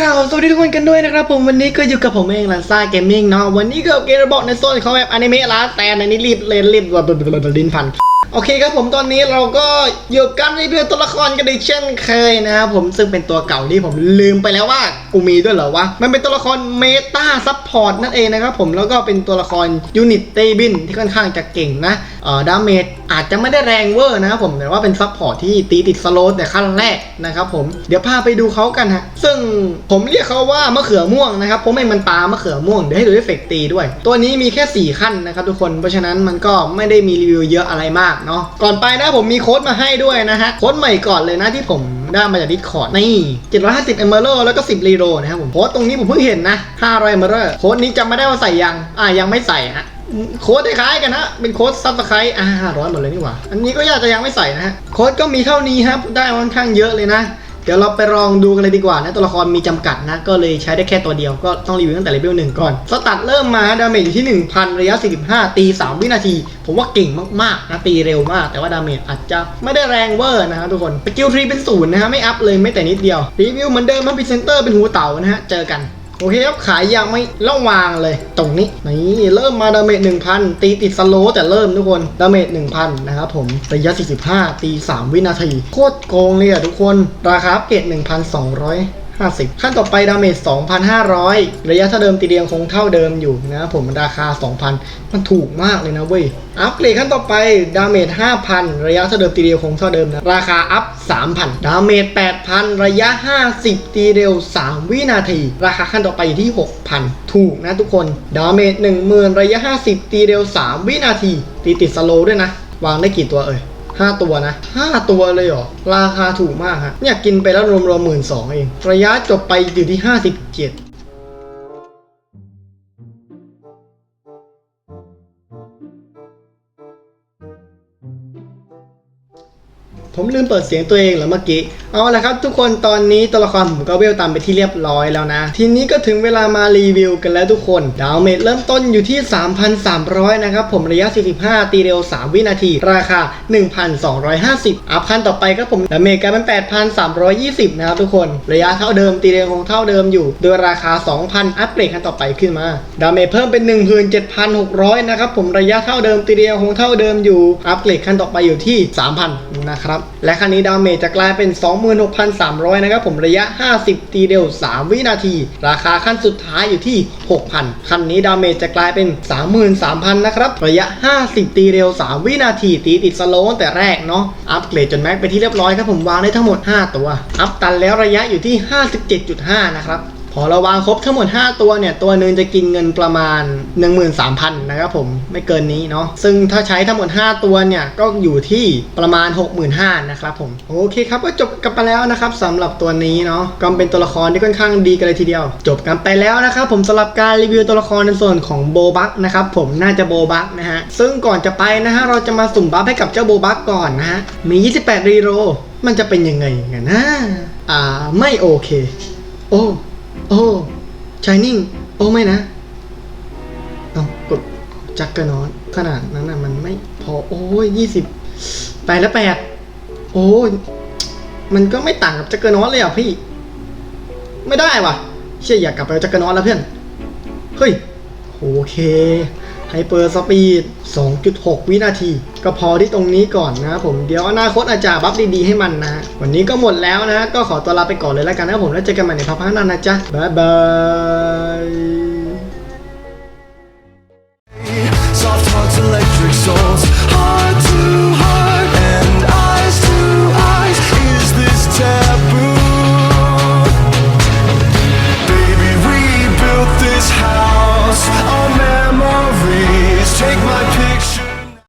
เราสวัสดีทุกคนกันด้วยนะครับผมวันนี้ก็อยู่กับผมเองลันซ่าเกมมิ่งเนาะวันนี้ก็เกมระบอกในโซนของแบบอนิเมะละแต่ในนี้รีบเลยรีบแบบลิ้นพันโอเคครับผมตอนนี้เราก็อยู่กันรีวิวตัวละครกันอีกเช่นเคยนะครับผมซึ่งเป็นตัวเก่าที่ผมลืมไปแล้วว่า กูมีด้วยเหรอวะ มันเป็นตัวละครเมตาซัพพอร์ตนั่นเองนะครับผมแล้วก็เป็นตัวละครยูนิตเตบินที่ค่อนข้างจะเก่งนะเอ่อดาเมจอาจจะไม่ได้แรงเวอร์นะครับผมแต่ว่าเป็นซัพพอร์ตที่ตีติดสโลว์แต่ขั้นแรกนะครับผมเดี๋ยวพาไปดูเขากันฮะซึ่งผมเรียกเขาว่ามะเขือม่วงนะครับเพราะไม่มันปลามะเขือม่วงเดี๋ยวให้ดูเอฟเฟกต์ตีด้วย ตัวนี้มีแค่ 4 ขั้นนะครับทุกคนเพราะฉะนั้นมันก็ไม่ได้มีรีวิวเยอะอะไรมากเนาะก่อนไปนะผมมีโค้ดมาให้ด้วยนะฮะโค้ดใหม่ก่อนเลยนะที่ผม ได้มาจากดิสคอร์ดนี่ 750 e m e r a l d แล้วก็ 10รีโรนะครับผมโค้ดตรงนี้ผมเพิ่งเห็นนะ 500 e m e r a l d โค้ดนี้จำไม่ได้ว่าใส่ยัง อ่ายังไม่ใส่ฮะโค้ดคล้ายกันนะ เป็นโค้ดซับสไครต์อ่า500หมดเลยนี่หว่า อันนี้ก็อยากจะยังไม่ใส่นะฮะ โค้ดก็มีเท่านี้ครับ ได้ค่อนข้างเยอะเลยนะ เดี๋ยวเราไปลองดูกันเลยดีกว่านะตัวละครมีจำกัดนะ ก็เลยใช้ได้แค่ตัวเดียวก็ต้องรีวิวตั้งแต่เลเวลหนึ่งก่อนสตัดเริ่มมาดาเมจอยู่ที่ 1,000 ระยะ 45 ตี 3 วินาที ผมว่าเก่งมากๆนะตีเร็วมาก แต่ว่าดาเมจอาจจะไม่ได้แรงเวอร์นะครับทุกคนสกิลทรีเป็นศูนย์นะฮะไม่อัพเลยไม่แต่นิดเดียวรีวิวเหมือนเดิมมาพิเซนเตอร์เป็นหูเต่านะฮะเจอกัน โอเคครับขายยังไม่ล่องวางเลยตรงนี้นี่เริ่มมาดาเมจ1,000 ตีติดสโลแต่เริ่มทุกคนดาเมจ1,000 นะครับผมระยะ 45 ตี 3 วินาที โคตรโกงเลยอะทุกคน ราคาเกต1,200 50 ขั้นต่อไปดาเมจ 2,500 ระยะเท่าเดิมตีเดียงคงเท่าเดิมอยู่นะผมราคา 2,000 มันถูกมากเลยนะเว้ย อัพเกรดขั้นต่อไปดาเมจ 5,000 ระยะเท่าเดิมตีเดียวคงเท่าเดิมนะ ราคาอัพ 3,000 ดาเมจ 8,000 ระยะ 50 ตีเร็ว 3 วินาที ราคาขั้นต่อไปที่ 6,000 ถูกนะทุกคน ดาเมจ 10,000 ระยะ 50 ตีเร็ว 3 วินาที ตีติดสโลด้วยนะ วางได้กี่ตัวเอ่ย ห้าตัวนะห้าตัวเลยเหรอ ราคาถูกมากฮะ เนี่ยกินไปแล้วรวมๆหมื่นสองเอง ระยะจบไปอยู่ที่ห้าสิบเจ็ด ผมลืมเปิดเสียงตัวเองเหรอเมื่อกี้ เอาละครับทุกคนตอนนี้ตัวละครผมก็เวลตามไปที่เรียบร้อยแล้วนะ ทีนี้ก็ถึงเวลามารีวิวกันแล้วทุกคนดาวเมจเริ่มต้นอยู่ที่ 3,300 นะครับ ผมระยะ 45 ตีเร็ว 3 วินาที ราคา 1,250 อัพขั้นต่อไปครับผมดาวเมจกลายเป็น 8,320 นะครับทุกคน ระยะเท่าเดิมตีเร็วคงเท่าเดิมอยู่ โดยราคา 2,000 อัพเกรดขั้นต่อไปขึ้นมาดาวเมจเพิ่มเป็น 17,600 นะครับผมระยะเท่าเดิมตีเร็วคงเท่าเดิมอยู่อัพเกรดขั้นต่อไปอยู่ที่ 3,000 นะครับและคันนี้ดาเมจจะกลายเป็น 26,300 นะครับผมระยะ 50 ตีเร็ว3 วินาที ราคาขั้นสุดท้ายอยู่ที่ 6,000 คันนี้ดาเมจจะกลายเป็น 33,000 นะครับ ระยะ 50 ตีเร็ว3 วินาที ตีติดสโลว์ตั้งแต่แรกเนาะอัปเกรดจนแม็กไปที่เรียบร้อยครับผมวางได้ทั้งหมด 5 ตัว อัพตันแล้วระยะอยู่ที่ 57.5 นะครับ พอเราวางครบทั้งหมด 5 ตัวเนี่ย ตัวหนึ่งจะกินเงินประมาณ 13,000 นะครับผมไม่เกินนี้เนาะซึ่งถ้าใช้ทั้งหมด 5 ตัวเนี่ย ก็อยู่ที่ประมาณ 65,000นะครับผมโอเคครับก็จบกันไปแล้วนะครับสำหรับตัวนี้เนาะก็เป็นตัวละครที่ค่อนข้างดีกันเลยทีเดียว จบกันไปแล้วนะครับผมสำหรับการรีวิวตัวละครในส่วนของโบบักนะครับผมน่าจะโบบักนะฮะซึ่งก่อนจะไปนะฮะเราจะมาสุ่มบัฟให้กับเจ้าโบบักก่อนนะฮะมี 28 รีโรมันจะเป็นยังไงกันนะอ่าไม่โอเค โอ้ โอ้ชายนิ่ง โอ้ไม่นะ เอากดจักกระนอน ขนาดนั้นน่ะมันไม่พอ โอ้ยยี่สิบไปและแปดโอ้ยมันก็ไม่ต่างกับจักกระนอนเลยอะพี่ ไม่ได้ว่ะ เชื่ออยากกลับไปจักกระนอนแล้วเพื่อน เฮ้ย โอเค ไฮเปอร์สปีด 2.6 วินาที ก็พอที่ตรงนี้ก่อนนะครับผม เดี๋ยวอนาคตอาจจะบัฟดีๆให้มันนะ วันนี้ก็หมดแล้วนะ ก็ขอตัวลาไปก่อนเลยแล้วกันนะผม แล้วเจอกันใหม่ในพักหน้านะจ๊ะ บ๊ายบาย